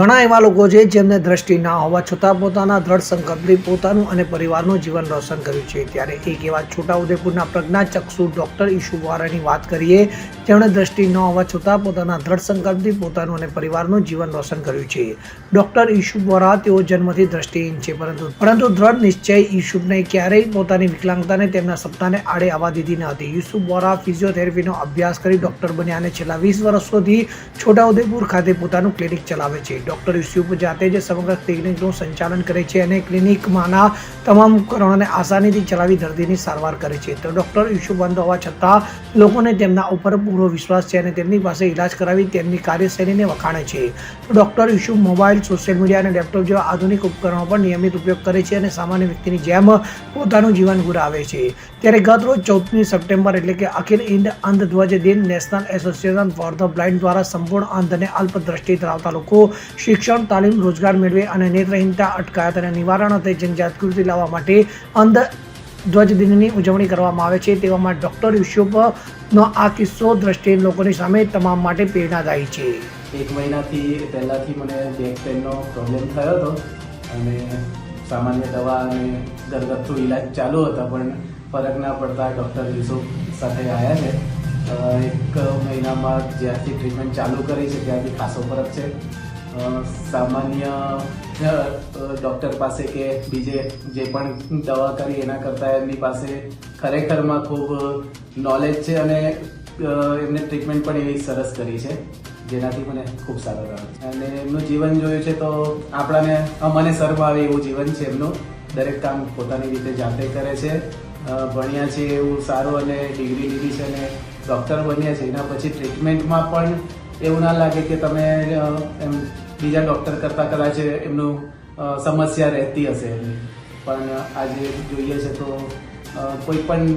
ઘણા એવા લોકો છે જેમને દ્રષ્ટિ ના હોવા છતાં પોતાના દ્રઢ સંકલ્પથી પોતાનું અને પરિવારનું જીવન રોશન કર્યું છે. ત્યારે એક એવા છોટાઉદેપુરના પ્રજ્ઞાચક્ષુ ચક્ષુ ઈશુ વાત કરીએ જેમણે દ્રષ્ટિ ન હોવા છતાં પોતાના દ્રઢ સંકલ્પથી પોતાનું અને પરિવારનું જીવન રોશન કર્યું છે. ડૉક્ટર ઈશુ વોરા તેઓ જન્મથી દ્રષ્ટિહીન છે, પરંતુ પરંતુ દ્રઢ નિશ્ચય ઈશુફને ક્યારેય પોતાની વિકલાંગતાને તેમના સપનાને આડે આવવા દીધી ન હતી. યુસુફ વોરા ફિઝિયોથેરાપીનો અભ્યાસ કરી ડૉક્ટર બન્યા અને છેલ્લા વીસ વર્ષોથી છોટાઉદેપુર ખાતે પોતાનું ક્લિનિક ચલાવે છે. ડોક્ટર યુસુફ જાતે જ સમગ્ર ક્લિનિકનું સંચાલન કરે છે અને ક્લિનિકમાંના તમામ ઉપકરણોને આસાનીથી ચલાવી દર્દીની સારવાર કરે છે. તો ડોક્ટર યુસુફ બંધ હોવા છતાં લોકોને તેમના ઉપર પૂરો વિશ્વાસ છે અને તેમની પાસે ઇલાજ કરાવી તેમની કાર્યશૈલીને વખાણે છે. Doctor Yusuf mobile, social media અને લેપટોપ જેવા આધુનિક ઉપકરણો પર નિયમિત ઉપયોગ કરે છે અને સામાન્ય વ્યક્તિની જેમ પોતાનું જીવન ગુરાવે છે. ત્યારે ગત રોજ ચૌદમી સપ્ટેમ્બર એટલે કે અખિલ ઇન્ડ અંધધ્વજ દિન national association for the blind દ્વારા સંપૂર્ણ અંધ અને અલ્પ દ્રષ્ટિ ધરાવતા લોકો શિક્ષણ, તાલીમ, રોજગાર મેળવે અને નેત્રહીનતા અટકાયત અને નિવારણ અને જનજાગૃતિ લાવવા માટે અંધ ધ્વજ દિનની ઉજવણી કરવામાં આવે છે. તેવામાં ડોક્ટર યુસુફનો આ કિસ્સો દ્રષ્ટિએ લોકોની સામે તમામ માટે પ્રેરણાદાયી છે. એક મહિનાથી પહેલાંથી મને બેક પેનનો પ્રોબ્લેમ થયો હતો અને સામાન્ય દવા અને ઘરગથ્થુ ઇલાજ ચાલુ હતા, પણ ફરક ના પડતા ડૉક્ટર યુસુફ સાથે આવ્યા છે. એક મહિનામાં જ્યારથી ટ્રીટમેન્ટ ચાલુ કરી છે, ત્યારથી ખાસો ફરક છે. સામાન્ય ડૉક્ટર પાસે કે બીજે જે પણ દવા કરી એના કરતાં એમની પાસે ખરેખરમાં ખૂબ નોલેજ છે અને એમને ટ્રીટમેન્ટ પણ એવી સરસ કરી છે, જેનાથી મને ખૂબ સારો છે. અને એમનું જીવન જોયું છે તો આપણાને મને શરમ આવે એવું જીવન છે એમનું. દરેક કામ પોતાની રીતે જાતે કરે છે. ભણ્યા છે એવું સારું અને ડિગ્રી લીધી છે અને ડૉક્ટર બન્યા છે. એના પછી ટ્રીટમેન્ટમાં પણ એવું ના લાગે કે તમે એમ બીજા ડૉક્ટર કરતાં કદાચ એમનું સમસ્યા રહેતી હશે એમની. પણ આજે જોઈએ છે તો કોઈ પણ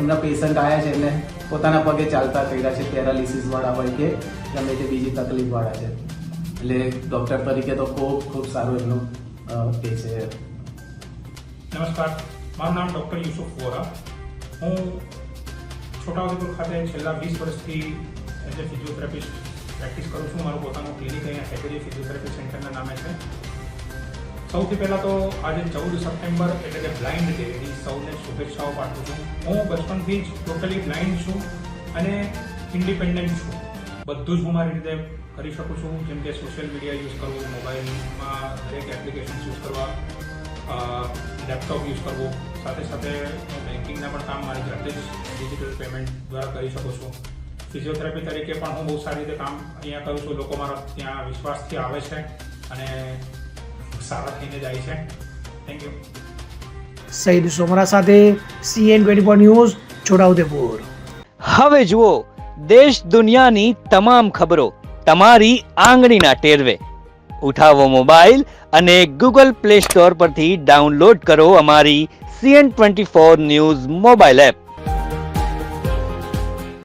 એમના પેશન્ટ આવ્યા છે એમને પોતાના પગે ચાલતા કર્યા છે પેરાલિસિસવાળા હોય કે ગમે તે બીજી તકલીફવાળા છે. એટલે ડૉક્ટર તરીકે તો ખૂબ ખૂબ સારું એમનું એ છે. નમસ્કાર. મારું નામ ડૉક્ટર યુસુફ વોરા. હું છોટાઉદેપુર ખાતે છેલ્લા વીસ વર્ષથી એઝ એ ફિઝિયોથેરાપિસ્ટ પ્રેક્ટિસ કરું છું. મારું પોતાનું ક્લિનિક અહીંયા હેગરી ફિઝિયોથેરાપી સેન્ટરના નામે છે. સૌથી પહેલાં તો આજે ચૌદ સપ્ટેમ્બર એટલે કે બ્લાઇન્ડ ડે એની સૌને શુભેચ્છાઓ પાઠવું છું. હું બચપનથી જ ટોટલી બ્લાઇન્ડ છું અને ઇન્ડિપેન્ડન્ટ છું. બધું જ હું મારી રીતે કરી શકું છું. જેમ કે સોશિયલ મીડિયા યુઝ કરવું, મોબાઈલમાં દરેક એપ્લિકેશન યુઝ કરવા લેપટોપ યુઝ કરવું. સાથે સાથે બેન્કિંગના પણ કામ મારી જાતે જ ડિજિટલ પેમેન્ટ દ્વારા કરી શકું છું. ફિઝિયોથેરાપી તરીકે પણ હું બહુ સારી રીતે કામ અહીંયા કરું છું. લોકો મારા ત્યાં વિશ્વાસથી આવે છે અને સારા થઈને જાય છે. થેન્ક યુ સઈદ સોમરા સાથે CN twenty four news Chhotaudepur. હવે જુઓ દેશ દુનિયાની તમામ ખબરો તમારી આંગળીના ટેરવે. ઉઠાવો મોબાઈલ અને ગૂગલ પ્લે સ્ટોર પરથી ડાઉનલોડ કરો અમારી CN twenty four news mobile app